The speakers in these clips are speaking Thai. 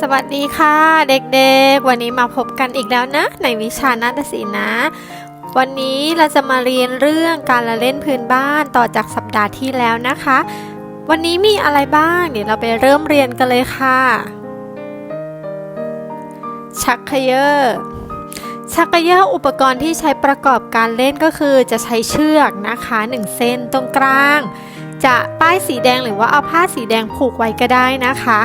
สวัสดีค่ะเด็กๆ วันนี้มาพบกันอีกแล้วนะ ในวิชานาฏศิลป์นะ วันนี้เราจะมาเรียนเรื่องการละเล่นพื้นบ้านต่อจากสัปดาห์ที่แล้วนะคะ วันนี้มีอะไรบ้างเดี๋ยวเราไปเริ่มเรียนกันเลยค่ะ ชักเขยอชักเขยออุปกรณ์ที่ใช้ประกอบการเล่นก็คือจะใช้เชือกนะคะหนึ่งเส้นตรงกลาง จะป้ายสีแดงหรือว่าเอาผ้าสีแดงผูกไว้ก็ได้นะคะ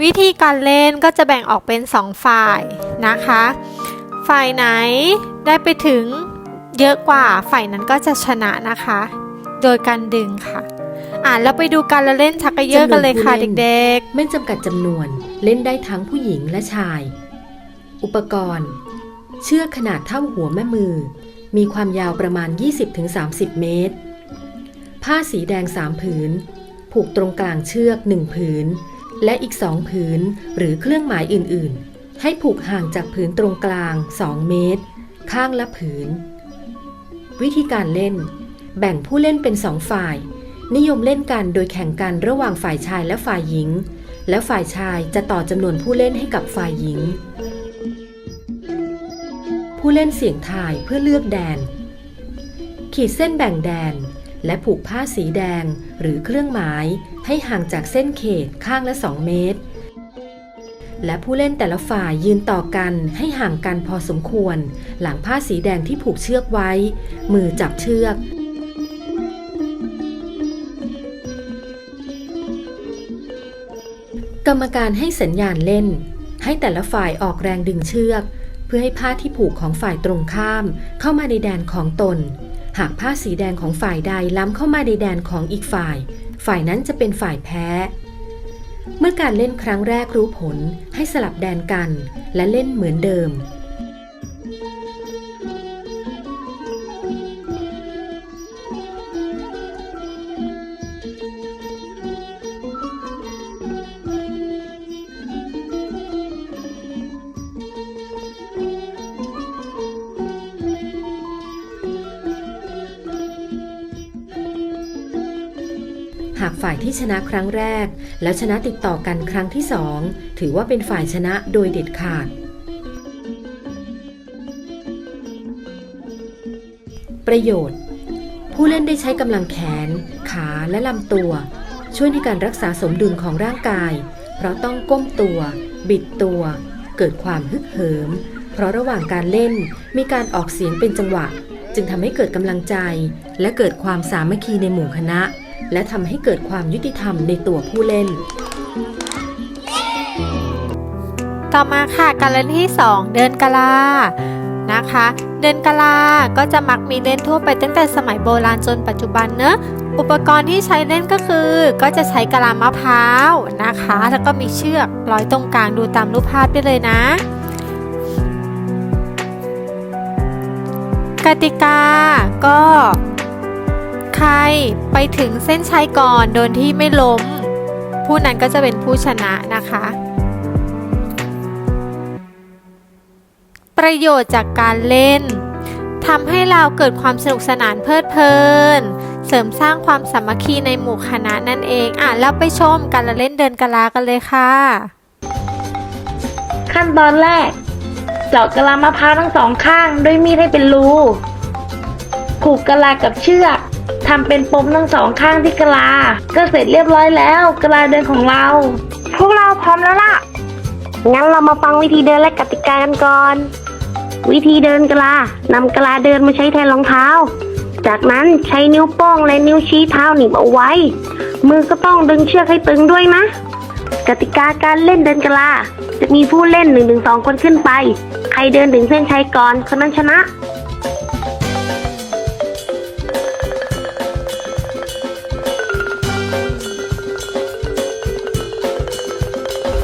วิธีการเล่นก็จะแบ่งออกเป็น 2 ฝ่ายนะคะ ฝ่ายไหนได้ไปถึงเยอะกว่าฝ่ายนั้นก็จะชนะนะคะ โดยการดึงค่ะ อ่าเราไปดูการละเล่นชักกระเยอะกันเลยค่ะจำนวนผู้เล่นเด็กไม่จำกัดจำนวนเล่นได้ทั้งผู้หญิงและชาย อุปกรณ์ เชือกขนาดเท่าหัวแม่มือ มีความยาวประมาณ 20-30 เมตร ผ้าสีแดง 3 ผืน ผูกตรงกลางเชือก 1 ผืน และอีก2ผืนหรือเครื่องหมายอื่นๆ ให้ผูกห่างจากผืนตรงกลาง 2 เมตร ข้างละผืน วิธีการเล่น แบ่งผู้เล่นเป็น2ฝ่าย นิยมเล่นกันโดยแข่งกันระหว่างฝ่ายชายและฝ่ายหญิง และฝ่ายชายจะต่อจำนวนผู้เล่นให้กับฝ่ายหญิง ผู้เล่นเสี่ยงทายเพื่อเลือกแดน ขีดเส้นแบ่งแดน และผูกผ้าสีแดงหรือเครื่องหมายให้ห่างจากเส้นเขตข้างละ 2 เมตร และผู้เล่นแต่ละฝ่ายยืนต่อกันให้ห่างกันพอสมควร หลังผ้าสีแดงที่ผูกเชือกไว้ มือจับเชือกกรรมการให้สัญญาณเล่น ให้แต่ละฝ่ายออกแรงดึงเชือก เพื่อให้ผ้าที่ผูกของฝ่ายตรงข้ามเข้ามาในแดนของตน หากผ้าสีแดงของฝ่ายใดล้ำเข้ามาในแดนของอีกฝ่าย ฝ่ายนั้นจะเป็นฝ่ายแพ้ เมื่อการเล่นครั้งแรกรู้ผลให้สลับแดนกันและเล่นเหมือนเดิม หากฝ่ายที่ชนะครั้งแรก แล้วชนะติดต่อกันครั้งที่สองถือว่าเป็นฝ่ายชนะโดยเด็ดขาด ประโยชน์ ผู้เล่นได้ใช้กำลังแขน ขาและลำตัว ช่วยในการรักษาสมดุลของร่างกาย เพราะต้องก้มตัว บิดตัว เกิดความฮึกเหิม เพราะระหว่างการเล่นมีการออกเสียงเป็นจังหวะ จึงทำให้เกิดกำลังใจ และเกิดความสามัคคีในหมู่คณะ และทำให้เกิดความยุติธรรมในตัวผู้เล่น ต่อมาค่ะการเล่นที่ 2 เดินกะลานะคะ เดินกะลาก็จะมักมีเล่นทั่วไปตั้งแต่สมัยโบราณจนปัจจุบันเนอะอุปกรณ์ที่ใช้เล่นก็คือ ก็จะใช้กะลามะพร้าวนะคะ แล้วก็มีเชือกร้อยตรงกลางดูตามรูปภาพได้เลยนะ กติกาก็ ใครไปถึงเส้นชัยก่อนโดยที่ไม่ล้ม ผู้นั้นก็จะเป็นผู้ชนะนะคะ ประโยชน์จากการเล่นทำให้เราเกิดความสนุกสนานเพลิดเพลิน เสริมสร้างความสามัคคีในหมู่คณะนั่นเอง อะ แล้วไปชมการละเล่นเดินกะลากันเลยค่ะ ขั้นตอนแรกเจาะกะลามะพร้าวทั้งสองข้าง ด้วยมีดให้เป็นรูผูกกะลากับเชือก ทำเป็นปมทั้งสองข้างที่กะลา ก็เสร็จเรียบร้อยแล้วกะลาเดินของเรา พวกเราพร้อมแล้วล่ะ งั้นเรามาฟังวิธีเดินและกติกากันก่อน วิธีเดินกะลานำกะลาเดินมาใช้แทนรองเท้า จากนั้นใช้นิ้วโป้งและนิ้วชี้เท้าหนีบเอาไว้ มือก็ต้องดึงเชือกให้ตึงด้วยนะ กติกาการเล่นเดินกะลา จะมีผู้เล่น1นถึงสองคนขึ้นไป ใครเดินถึงเส้นชัยก่อนคนนั้นชนะ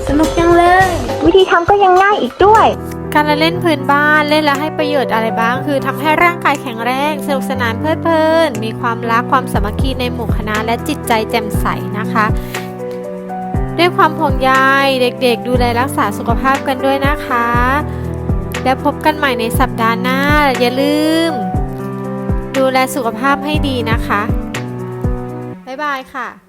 สนุกจังเลย วิธีทำก็ยังง่ายอีกด้วย การละเล่นพื้นบ้านเล่นแล้วให้ประโยชน์อะไรบ้าง คือทำให้ร่างกายแข็งแรง สนุกสนานเพลิดเพลิน มีความรักความสามัคคีในหมู่คณะและจิตใจแจ่มใสนะคะด้วยความห่วงใยเด็กๆ ดูแลรักษาสุขภาพกันด้วยนะคะ แล้วพบกันใหม่ในสัปดาห์หน้า อย่าลืม ดูแลสุขภาพให้ดีนะคะ บ๊ายบายค่ะ